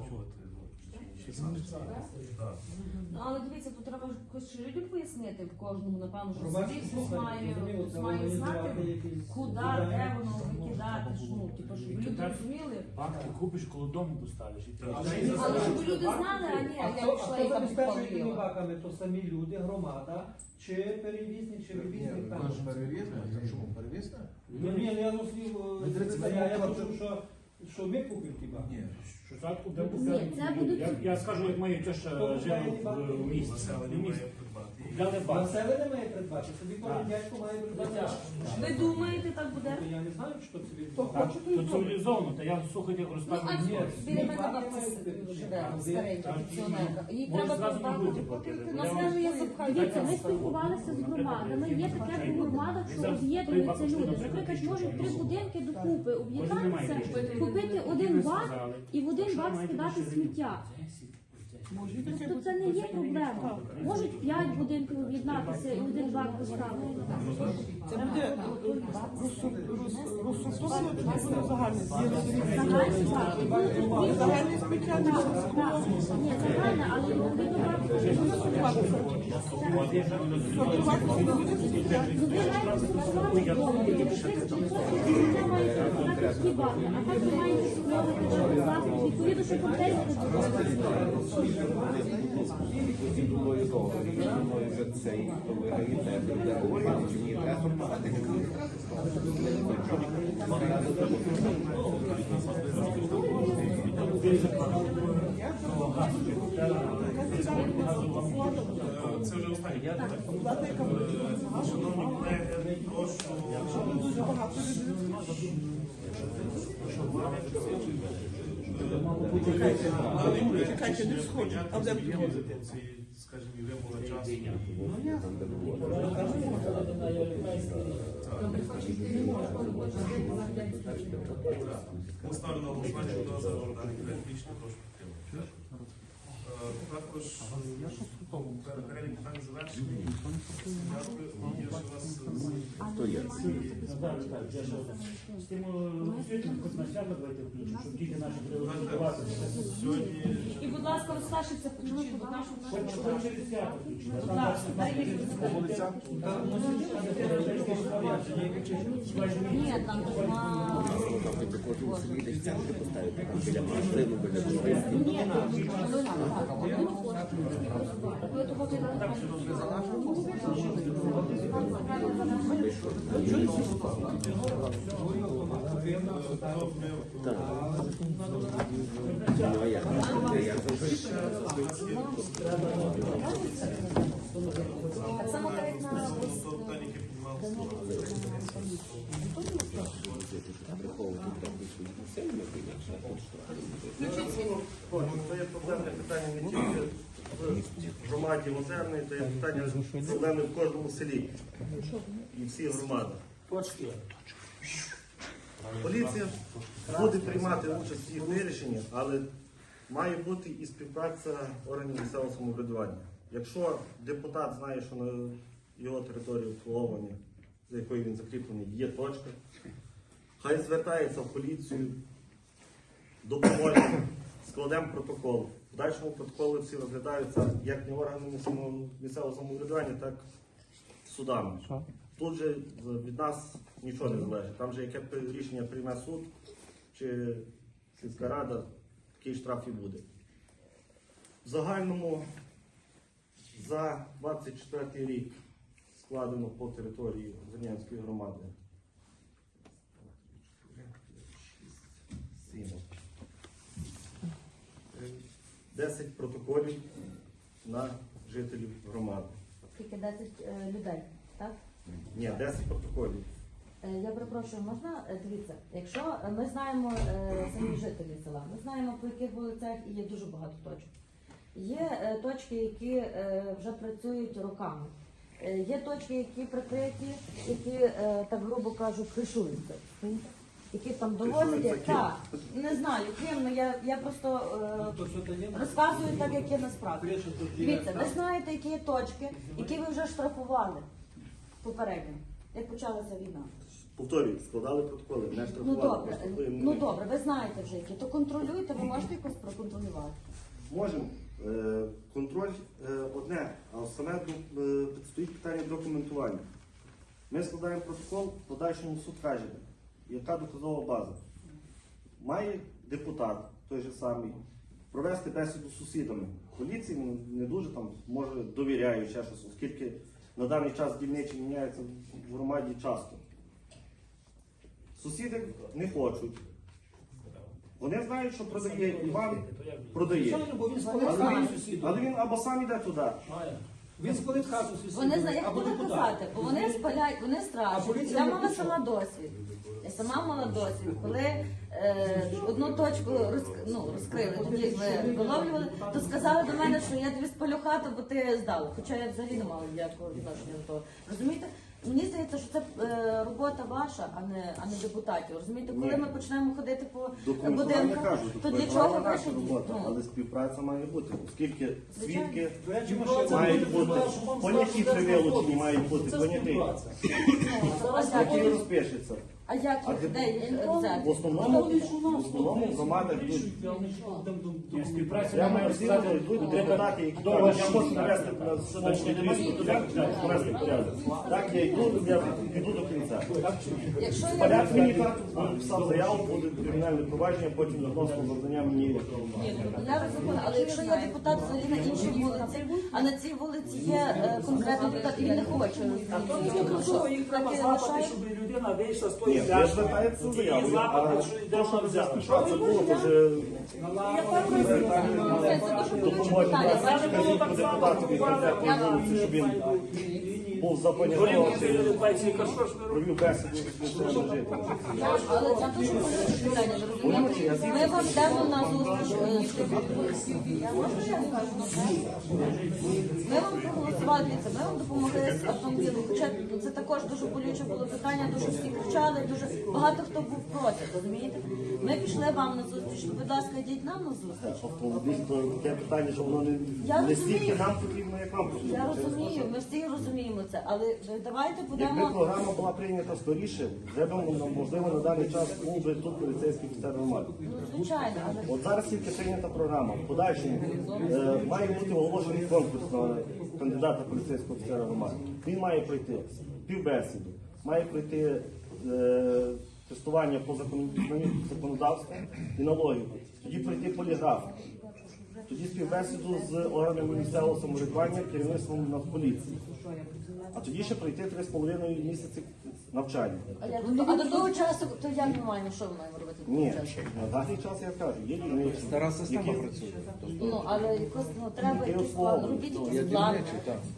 оплачувати. Ну, але дивіться, тут треба якось людям пояснити в кожному, напевно, що Громадські собі хтось має, зрозуміло, хтось це має знати, якісь куди, де воно викидати, що, ну, типу, щоб люди розуміли. Банк ти купиш, коло дому поставиш і ти. Але щоб люди знали, а не А як хто, а пішла хто і там забезпечує тими підпалила. баками? То самі люди, громада, чи перевізник, чи вивізник там? Перевізне? Чому перевізне? Ну ні, ну я зустрів е, 30 секретаря, я почув, що, що ми купимо ті баки. Ні. Спочатку де Ні, це будуть- Я, я скажу, як моя теща жила в, в місті. В місті. Банк. Населення має придбати, собі кожен Так. дядько має придбати. Ви думаєте, так буде? Я не знаю, що собі Так, то цивілізовано, та я слухайте, як Ну, розказую. а Ні, біля мене бабця живе, старенька пенсіонерка. Їй Може, треба зразу не будете платити. На Я скажу, я Дивіться, ми спілкувалися з громадами. Є таке в громадах, що об'єднуються люди. Наприклад, можуть три будинки докупи об'єднатися, купити один бак і в один бак скидати сміття. Тобто це не є проблема. Можуть п'ять будинків об'єднатися і один бак поставити. Це буде розсортовано, чи буде загальне? Загальне сміття не Так, так. Ні, загальне, але відповідно бак. сортувати. Сортувати не буде сміття. Ну, ви маєте сформувати вдома, і це має бути такі баки, а так ви маєте сформувати через запит, відповідно, що контейнери Думаю, добре. Думаю, що цей, то виграєте, буде говорити, чи ні, треба сортувати. Це вже останнє. Е, Шановні колеги, прошу. Чекайте, не сходжу. А де? Ці, скажімо, і вимога часу. Поставлю на голосування, хто за проект рішення, прошу підтримати. Е, Перелік питань завершений. Дякую. Ще вас Хто є? Сьогодні. І, будь ласка, розкажіться, включіть, будь включимо. Будь Ні, там нема. До кожного селі десь центри поставити, там біля магазину, біля дошки. Ні, там не Ну, а як? Я завжди. Так само так як на То питання, яке піднімалося. Приховувати трохи свої населення, інакше хочу Ну, Це є проблемне питання не тільки в громаді Озерної, це є питання проблеми в кожному селі і всіх громадах. Поліція буде приймати участь в їх вирішенні, але має бути і співпраця органів місцевого самоврядування. Якщо депутат знає, що на його території обслуговування, за якою він закріплений, є точка, хай звертається в поліцію, допоможе, складемо протокол. В дальшому протоколи всі розглядаються як не органами місцевого самоврядування, так і судами. Тут же від нас нічого не залежить. Там же яке рішення прийме суд чи сільська рада, такий штраф і буде. В загальному за 24 рік складено по території Зернянської громади. 10 протоколів на жителів громади. Скільки 10 е, людей, так? Ні, 10 протоколів. Е, Я перепрошую, можна Е, дивіться, якщо е, ми знаємо е, самі жителі села, ми знаємо по яких вулицях і є дуже багато точок. Є е, точки, які е, вже працюють роками. Е, Є точки, які прикриті, які, е, так грубо кажуть, кришуються. Які там довозять, так, не знаю, ким, ну я, я просто е, розказую так, як є насправді. Дивіться, ви знаєте, які є точки, які ви вже штрафували попередньо, як почалася війна. Повторюю, складали протоколи, не Ну штрафували. добре, просто ну добре, ви знаєте вже які, то контролюйте, ви можете якось проконтролювати. Можемо. Е, контроль е, одне, а саме е, стоїть питання документування. Ми складаємо протокол, в подальшому суд каже, яка доказова база. Має депутат, той же самий, провести бесіду з сусідами. Поліції не дуже там, може, довіряю ще щось, оскільки на даний час дільничі міняються в громаді часто. Сусіди не хочуть. Вони знають, що продає Іван, продає. Але він, але він або сам іде туди. Він спалить хату свій Вони знають, як буде казати, бо вони спалять, вони страшні. Я мала сама досвід. Я сама мала досвід. Коли е, одну точку роз, ну, розкрили, тоді ви виловлювали, то сказали до мене, що я тобі спалю хату, бо ти здала. Хоча я взагалі не мала ніякого відношення до того. Розумієте? Мені здається, що це е, робота ваша, а не, а не депутатів. Розумієте, коли Ні. ми почнемо ходити по Документування будинках, кажу, то для документування чого наша пишуть? робота, Ну, але співпраця має бути, оскільки Звичайно. свідки До речі, Ну, ми ще мають це бути, вам поняті сказати, вилучені де вилученні мають бути Це поняті, співпраця. а які як, розпишеться. А як А їх де- де їх взяти? В основному, в основному громади йдуть. Ні, співпраця Я маю має всі сказати, йдуть депутати, які кажуть, я хочу навести на сонячний двісті, то я навести порядок. Так, я йду, я піду до кінця. Якщо я Порядок мені писав заяву, буде кримінальне провадження, потім відносно завдання мені. Я розумію, але якщо я депутат взагалі на іншій вулиці, а на цій вулиці є е, конкретний депутат, і він не хоче. Їх треба запити, щоб людина вийшла з тої Ні, я пляшки, звертається і заяву, а запити, що йде то, що вона вже взяла. співпраця було, то вже Це було так само, питання. Скажіть по вулиці, щоб він був запам'ятовував, провів бесіду з місцевими жителями. Але це дуже болюче питання. ви розумієте? Ми вам йдемо на зустріч. е, Я можу ще скажу? Ми вам проголосували, дивіться, ми вам допомогли з автомобілем. Хоча це також дуже болюче було питання, дуже всі кричали, дуже багато хто був проти, розумієте? Ми пішли вам на зустріч, будь ласка, йдіть нам на зустріч. Таке питання, що воно не, Я не стільки розумію. нам потрібно, як вам потрібно. Я розумію, ми всі розуміємо це, але ви давайте Якби будемо. програма була прийнята скоріше, вже б ну, можливо на даний час був би тут поліцейський офіцер громади. Ну, звичайно, але От зараз тільки прийнята програма. В подальшому е, має бути оголошений конкурс на кандидата поліцейського офіцера громади. Він має пройти півбесіду, має пройти е, тестування по закону- знанню і на логіку. Тоді пройти поліграф. Тоді співбесіду з органами місцевого самоврядування, керівництвом Нацполіції. А тоді ще пройти 3,5 місяці навчання. а, як, а до того часу, то як ми маємо, що ми маємо робити? до того Ні, часу? на даний час я кажу, є дільничі. Стара система які- працює. Ну, але якось ну, треба Яке якийсь план, робіть Ну, якийсь план.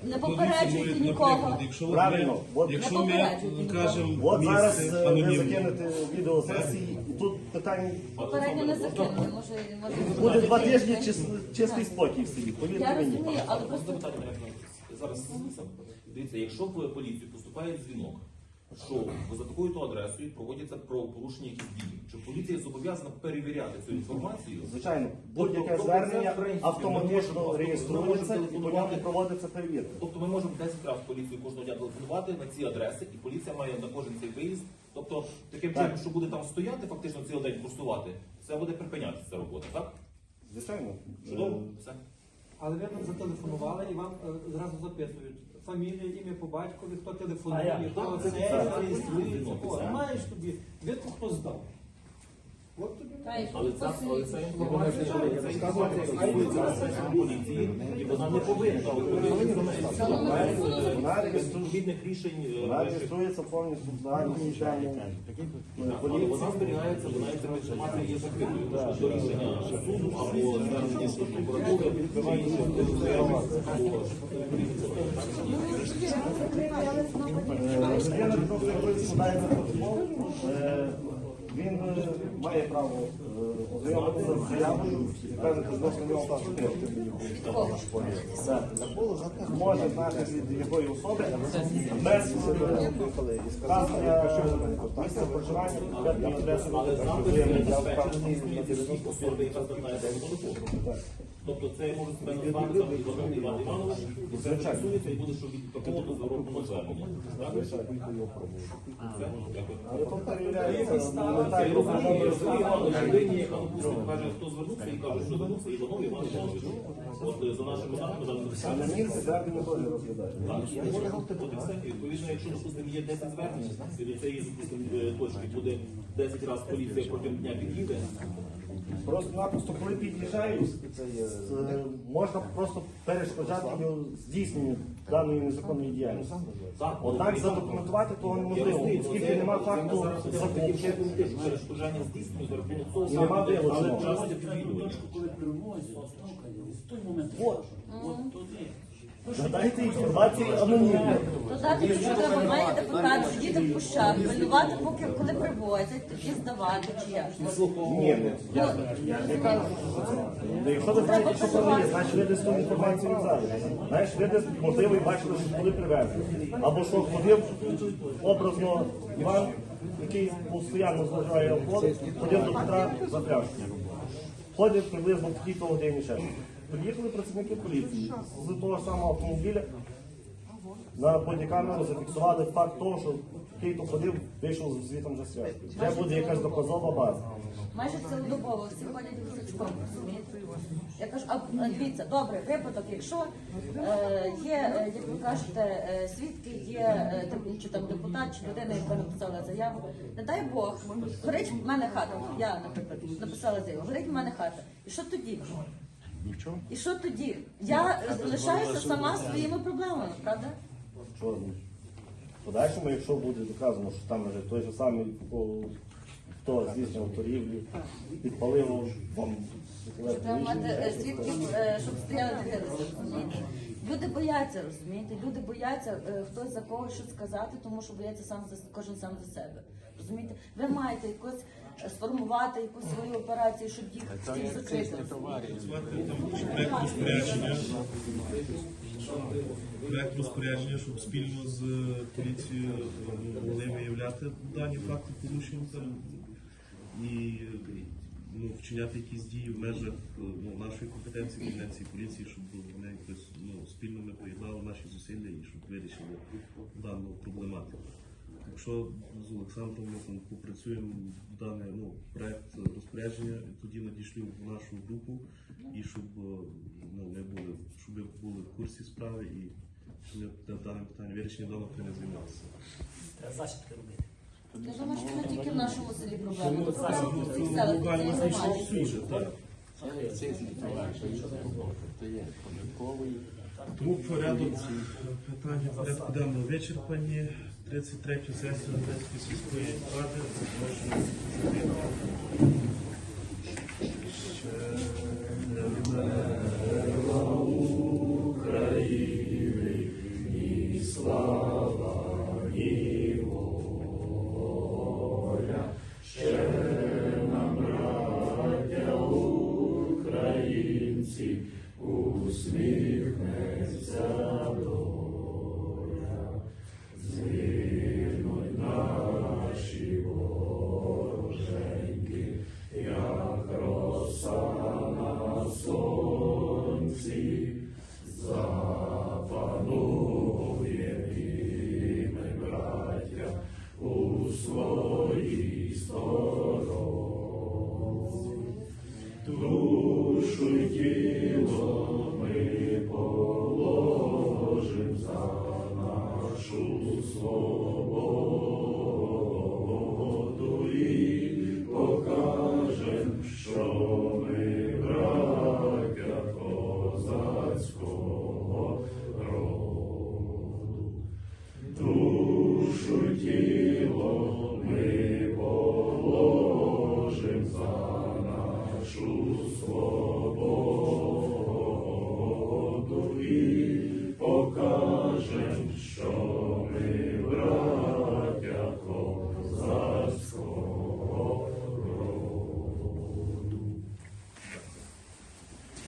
Не попереджуйте нікого. Правильно, от, Якщо ми попереджуйте кажемо от зараз місце е, ви анонімне, закинете відео сесії, і тут питань Попередньо не закинули, може, може буде два тижні чис- чистий спокій в селі, Я повірте мені. розумію, але просто зараз дивіться, якщо в поліцію поступає дзвінок, що за такою-то адресою проводяться правопорушення якісь дії, чи поліція зобов'язана перевіряти цю інформацію? Звичайно, будь-яке Тобто, звернення це, автоматично можемо- реєструється ми можемо і по ньому телефонувати. проводиться перевірка. Тобто ми можемо 10 разів поліцію кожного дня телефонувати на ці адреси, і поліція має на кожен цей виїзд. Тобто таким Так. чином, що буде там стояти, фактично цілий день курсувати, це буде припинятися ця робота, так? Звичайно. Чудово, Е, все. Але ви нам зателефонували і вам е, зразу запитують фамілію, ім'я по батькові, хто телефонує, хто Це це, це реєструється. це О, це. Маєш тобі, відку хто здав. От тобі. Але ця інформація, ця інформація стосується поліції, і вона не повинна Вона Відповідних рішень е, Вона реєструється повністю в загальній системі е, вона зберігається, вона ця інформація є закритою. До рішення суду або звернення до прокуратури складається протокол, е, він е, має право ознайомитися з. Може знати від якої особи без вказання місця проживання, конкретної адреси. Я впевнений на 90 особи, яка звертається до телефону. Тобто це може себе назвати там Іван Іван Іванович, і це фіксується і буде, що від такого до зворотного звернення. Так? Але то перевіряється людині, яка допустимо, каже, хто звернувся і каже, що звернувся Іванов Іван Іванович. От е, за нашими зараз а на місці так не. Так, можу говорити, от і все. І, Відповідно, якщо, допустимо, є 10 звернень, і до цієї, допустимо, е, точки буде 10 разів поліція протягом дня під'їде, Просто-напросто, коли під'їжджають, е, можна просто перешкоджати його здійсненню даної незаконної діяльності. Однак задокументувати того неможливо, оскільки нема факту закупки. перешкоджання здійснюють за рахунок того, І нема але вилученого. Коли перевозять, в той момент. От. От туди. Надайте інформацію анонімно. То дати, що треба має депутат сидіти в кущах, пильнувати, поки коли привозять, тоді здавати чи як. Ні, не. Не це. Ну, Якщо ви знаєте, що це є, значить ви десь ту інформацію взяли. Знаєш, ви десь, можливо, і бачили, що коли привезли. Або що ходив образно Іван, який постійно зловживає алкоголь, ходив до Петра за пляшкою. Ходять приблизно в такій-то годині ще. Приїхали працівники поліції з того ж самого автомобіля. На бодікамеру зафіксували факт того, що такий-то ходив, вийшов з звітом вже связки. Це буде якась доказова база. Майже цілодобово всі ходять гусачком, розумієте? Я кажу, а дивіться, добре, випадок, якщо е, є, е, як ви кажете, е, свідки, є е, там, чи там депутат, чи людина, яка написала заяву, не дай Бог, горить в мене хата, я, наприклад, написала заяву, горить в мене хата. І що тоді? Нічого. І що тоді? Я лишаюся сама своїми проблемами, правда? Що, ну, в подальшому, якщо буде доказано, що там вже той же самий, хто здійснював торгівлю, підпалив вам Треба мати е, свідків, е, щоб стояли дивилися, розумієте? Люди бояться, розумієте? Люди бояться е, хтось за когось щось сказати, тому що бояться сам за кожен сам за себе. Розумієте? Ви маєте якось сформувати якусь свою операцію, щоб їх всіх закрити. Проект розпорядження, щоб спільно з поліцією е, могли виявляти дані факти порушень і ну, вчиняти якісь дії в межах е, ну, нашої компетенції, компетенції поліції, щоб вони якось ну, спільно ми поєднали наші зусилля і щоб вирішили дану проблематику. Якщо з Олександром ми там попрацюємо в даний ну, проект розпорядження, тоді надішлю в нашу групу і щоб е, ну, ми були, щоб ви були в курсі справи і щоб ми даним питанням вирішення даного питання займалися. Треба засідки робити. Я думаю, що не тільки в нашому селі проблема, то проблема в усіх селах, в Буквально цій знайшов громаді. всюди, так. Тому порядок питання порядку денного вичерпані. 33. sesiju Univerzitetske sudske vlade za сесію Одеської сільської ради запрошую. Нашу свободу.